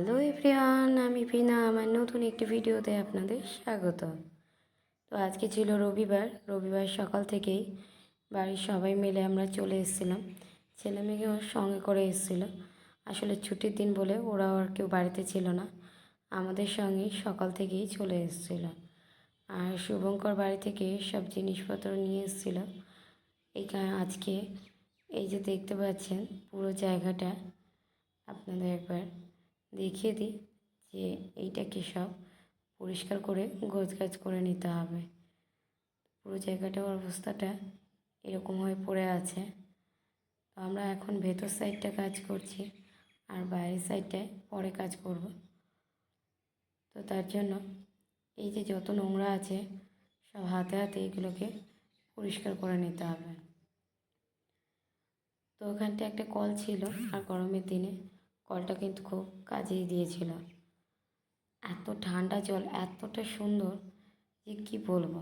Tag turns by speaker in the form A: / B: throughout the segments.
A: Hello everyone, আমি পিনা আমার নতুন একটি ভিডিওতে আপনাদের স্বাগত। তো আজকে ছিল রবিবার রবিবার সকাল থেকেই বাড়ির সবাই মিলে আমরা চলে এসেছিলাম। ছেলে মেয়েকেও সঙ্গে করে এসেছিল। আসলে ছুটির দিন বলে ওরাও আর কেউ বাড়িতে ছিল না, আমাদের সঙ্গে সকাল থেকেই চলে এসেছিল। আর শুভঙ্কর বাড়ি থেকে সব জিনিসপত্র নিয়ে এসেছিল। এইখানে আজকে এই যে দেখতে পাচ্ছেন পুরো জায়গাটা আপনাদের একবার দেখিয়ে দিই যে এইটাকে সব পরিষ্কার করে গোছগাছ করে নিতে হবে। পুরো জায়গাটার অবস্থাটা এরকম হয়ে পড়ে আছে। তো আমরা এখন ভেতর সাইডটা কাজ করছি আর বাইরের সাইডটায় পরে কাজ করব। তো তার জন্য এই যে যত নোংরা আছে সব হাতে হাতে এগুলোকে পরিষ্কার করে নিতে হবে। তো ওখানটা একটা কল ছিল আর গরমের দিনে কলটা কিন্তু খুব কাজেই দিয়েছিল। এত ঠান্ডা জল, এতটা সুন্দর যে কি বলব?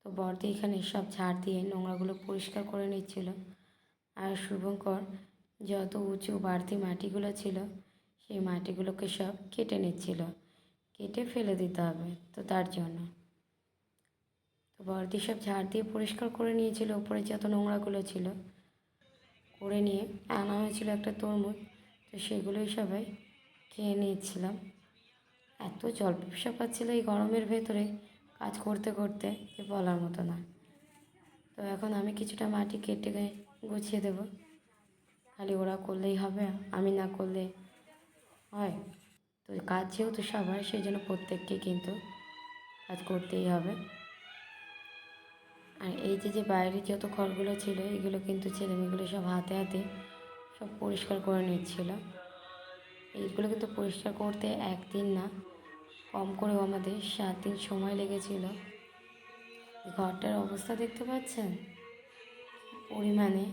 A: তো বর্দি এখানে সব ঝাড় দিয়ে নোংরাগুলো পরিষ্কার করে নিচ্ছিল। আর শুভঙ্কর যত উঁচু বাড়তি মাটিগুলো ছিল, সেই মাটিগুলোকে সব কেটে নিচ্ছিল। কেটে ফেলে দিতে হবে তো তার জন্য। তো বর্দি সব ঝাড় দিয়ে পরিষ্কার করে নিয়েছিল, উপরে যত নোংরাগুলো ছিল, করে নিয়ে আনা হয়েছিল একটা তরমুজ। তো সেগুলোই সবাই খেয়ে নিয়েছিলাম। এত জল পিপসা পাচ্ছিল এই গরমের ভেতরে, কাজ করতে করতে যে বলার মতো না। তো এখন আমি কিছুটা মাটি কেটে গুছিয়ে দেবো। খালি ওরা করলেই হবে, আমি না করলে হয়। তো কাজ যেহেতু সবার, সেই জন্য প্রত্যেককে কিন্তু কাজ করতেই হবে। আর এই যে যে বাইরে যত খড়গুলো ছিল, এগুলো কিন্তু ছেলেমেয়েগুলো সব হাতে হাতে সব পরিষ্কার করে নিচ্ছিল এইগুলো কিন্তু পরিষ্কার করতে একদিন না, কম করেও আমাদের সাত দিন সময় লেগেছিল। ঘরটার অবস্থা দেখতে পাচ্ছেন? পরিমাণে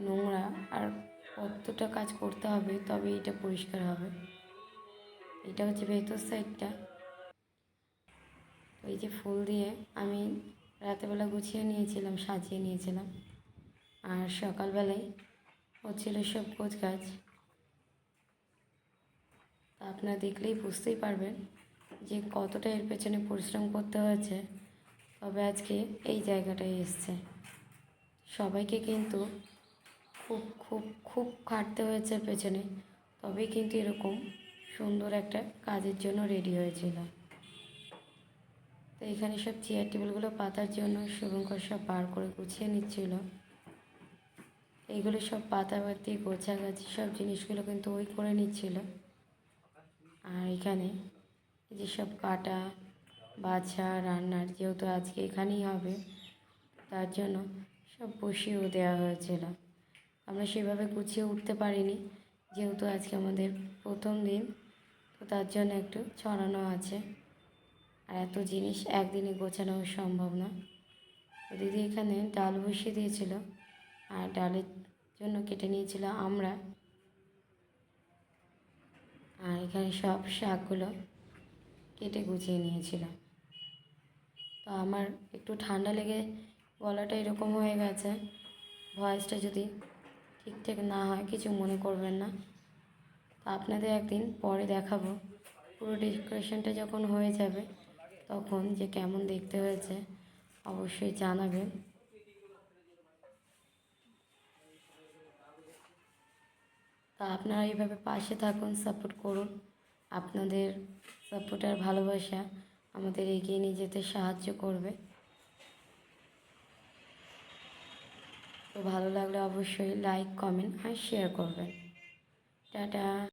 A: নোংরা, আর কতটা কাজ করতে হবে তবে এটা পরিষ্কার হবে। এটা হচ্ছে ভেতর সাইডটা। ওই যে ফুল দিয়ে আমি রাতেরবেলা গুছিয়ে নিয়েছিলাম, সাজিয়ে নিয়েছিলাম। আর সকালবেলায় হচ্ছিল সব কোচ গাছ। আপনারা দেখলেই বুঝতেই পারবেন যে কতটা এর পেছনে পরিশ্রম করতে হয়েছে। তবে আজকে এই জায়গাটায় এসছে। সবাইকে কিন্তু খুব খুব খুব খাটতে হয়েছে পেছনে। তবেই কিন্তু এরকম সুন্দর একটা কাজের জন্য রেডি হয়েছিল। তো এখানে সব চেয়ার টেবিলগুলো পাতার জন্য শুভঙ্কর সব বার করে গুছিয়ে নিচ্ছিল। এইগুলো সব পাতা পাতি গোছাগাছি সব জিনিসগুলো কিন্তু ওই করে নিচ্ছিল। আর এখানে যেসব কাটা, বাছা, রান্নার যেহেতু আজকে এখানেই হবে, তার জন্য সব বসিয়েও দেওয়া হয়েছিল। আমরা সেভাবে গুছিয়ে উঠতে পারিনি, যেহেতু আজকে আমাদের প্রথম দিন, তো তার জন্য একটু ছড়ানো আছে। আর এত জিনিস একদিনে গোছানো সম্ভব না। দিদি এখানে ডাল বসিয়ে দিয়েছিল। আর ডালের জন্য কেটে নিয়েছিল আমরা। আর এখানে সব শাকগুলো কেটে গুছিয়ে নিয়েছিলাম। তো আমার একটু ঠান্ডা লেগে গলাটা এরকম হয়ে গেছে। ভয়েসটা যদি ঠিকঠাক না হয়, কিছু মনে করবেন না। তো আপনাদের একদিন পরে দেখাবো। পুরো ডেকোরেশনটা যখন হয়ে যাবে, তখন যে কেমন দেখতে হয়েছে, অবশ্যই জানাবেন। তা আপনারা এইভাবে পাশে থাকুন সাপোর্ট করুন। আপনাদের সাপোর্ট আর ভালোবাসা আমাদের এগিয়ে নিয়ে যেতে সাহায্য করবে। তো ভালো লাগলে অবশ্যই লাইক কমেন্ট আর শেয়ার করবেন। টাটা।